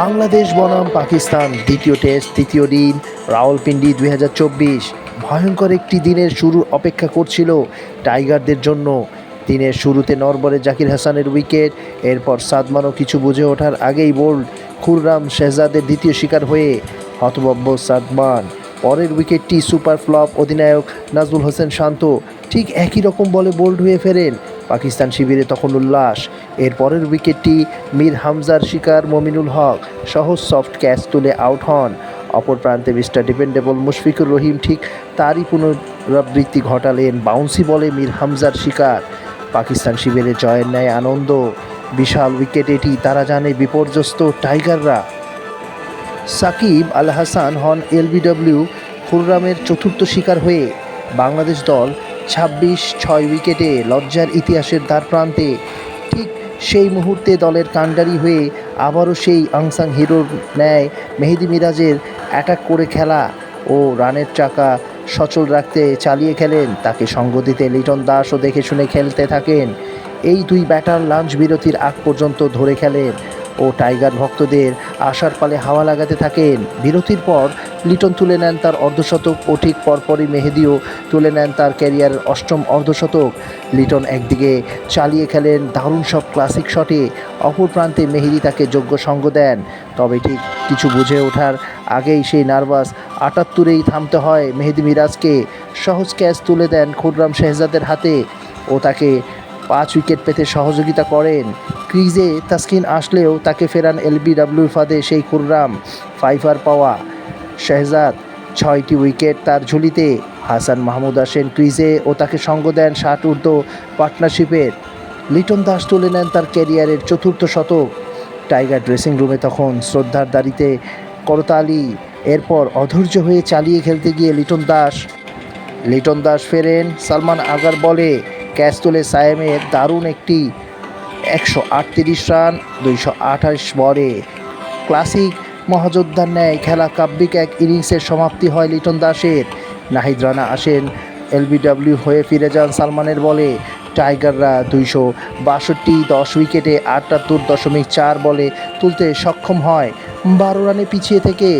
বাংলাদেশ বনাম পাকিস্তান দ্বিতীয় টেস্ট, তৃতীয় দিন, রাওয়ালপিন্ডি দুই হাজার চব্বিশ। ভয়ঙ্কর একটি দিনের শুরু অপেক্ষা করছিল টাইগারদের জন্য। দিনের শুরুতে নরবরে জাকির হাসানের উইকেট, এরপর সাদমানও কিছু বুঝে ওঠার আগেই বোল্ড খুররাম শেহজাদের দ্বিতীয় শিকার হয়ে হতবব্য সাদমান। পরের উইকেটটি সুপার ফ্লপ অধিনায়ক নাজমুল হোসেন শান্ত। ঠিক একই রকম বলে বোল্ড হয়ে ফেরেন পাকিস্তান শিবিরে তখন উল্লাস এর পরের উইকেটটি মীর হামজার শিকার মমিনুল হক সহজ সফট ক্যাচ তুলে আউট হন। অপর প্রান্তে মিস্টার ডিপেন্ডেবল মুশফিকুর রহিম ঠিক তারই পুনরাবৃত্তি ঘটালেন বাউন্সি বলে মীর হামজার শিকার। পাকিস্তান শিবিরে জয়ের ন্যায় আনন্দ। বিশাল উইকেট এটি, তারা জানে, বিপর্যস্ত টাইগাররা। সাকিব আল হাসান হন এলবিডব্লিউ খুররামের চতুর্থ শিকার হয়ে। বাংলাদেশ দল ছাব্বিশ ছয় উইকেটে লজ্জার ইতিহাসের দ্বার প্রান্তে ঠিক সেই মুহূর্তে দলের কাণ্ডারি হয়ে আবারও সেই আংসাং হিরোর ন্যায় মেহেদি মিরাজের অ্যাটাক করে খেলা ও রানের চাকা সচল রাখতে চালিয়ে খেলেন। তাকে সঙ্গ দিতে লিটন দাসও দেখে শুনে খেলতে থাকেন। এই দুই ব্যাটার লাঞ্চ বিরতির আগ পর্যন্ত ধরে খেলেন ও টাইগার ভক্তদের আশার পালে হাওয়া লাগাতে থাকেন। বিরতির পর লিটন তুলে নেন তার অর্ধশতক ও ঠিক পরপরই মেহেদিও তুলে নেন তার ক্যারিয়ারের অষ্টম অর্ধশতক। লিটন একদিকে চালিয়ে খেলেন দারুণ সব ক্লাসিক শটে, অপর প্রান্তে মেহেদি তাকে যোগ্য সঙ্গ দেন। তবে ঠিক কিছু বুঝে ওঠার আগেই সেই নার্ভাস আটাত্তরেই থামতে হয় মেহেদি মিরাজকে। সহজ ক্যাচ তুলে দেন খুররাম শেহজাদের হাতে ও তাকে পাঁচ উইকেট পেতে সহযোগিতা করেন। ক্রিজে তাসকিন আসলেও তাকে ফেরান এলবিডব্লিউর ফাঁদে সেই খুররাম, ফাইফার পাওয়া। শেহজাদ। ছয়টি উইকেট তার ঝুলিতে। হাসান মাহমুদ আসেন ক্রিজে ও তাকে সঙ্গ দেন ষাট ঊর্ধ্ব পার্টনারশিপের লিটন দাস তুলে নেন তার ক্যারিয়ারের চতুর্থ শতক। টাইগার ড্রেসিং রুমে তখন শ্রদ্ধার দাড়িতে করতালি। এরপর অধৈর্য হয়ে চালিয়ে খেলতে গিয়ে লিটন দাস। লিটন দাস ফেরেন, সালমান আগার বলে। ক্যাচ তুলে সায়েমের দারুণ একটি একশো আটত্রিশ রান, দুইশো আঠাশ বলে। ক্লাসিক মহাযোদ্ধার ন্যায় খেলা কাব্যিক এক ইনিংসের সমাপ্তি হয় লিটন দাসের। নাহিদ রানা আসেন। এলবিডব্লিউ হয়ে ফিরে যান সালমানের বলে। টাইগাররা দুইশো বাষট্টি দশ উইকেটে আটাত্তর দশমিক চার বলে তুলতে সক্ষম হয়। বারো রানে পিছিয়ে থেকে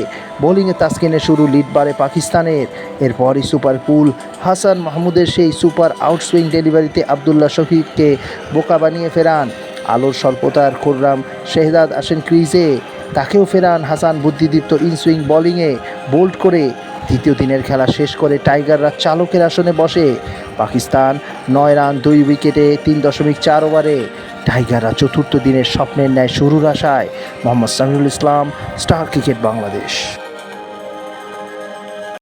বোলিংয়ে তাসকিনের শুরু লিড বাড়ে পাকিস্তানের। এরপরই সুপার কুল হাসান মাহমুদের সেই সুপার আউটসুইং ডেলিভারিতে আবদুল্লাহ শফিককে বোকা বানিয়ে ফেরান। আলোর স্বল্পতার খুররাম শেহদাদ আসেন ক্রিজে। তাকেও ফেরান হাসান বুদ্ধিদীপ্ত ইনসুইং বোলিংয়ে। বোল্ড করে দ্বিতীয় দিনের খেলা শেষ করে টাইগাররা চালকের আসনে বসে। পাকিস্তান নয় রান, দুই উইকেটে তিন দশমিক চার ওভারে। টাইগাররা চতুর্থ দিনের স্বপ্নের ন্যায় শুরুর আশায়। Mohammad Samiul Islam, star cricket Bangladesh.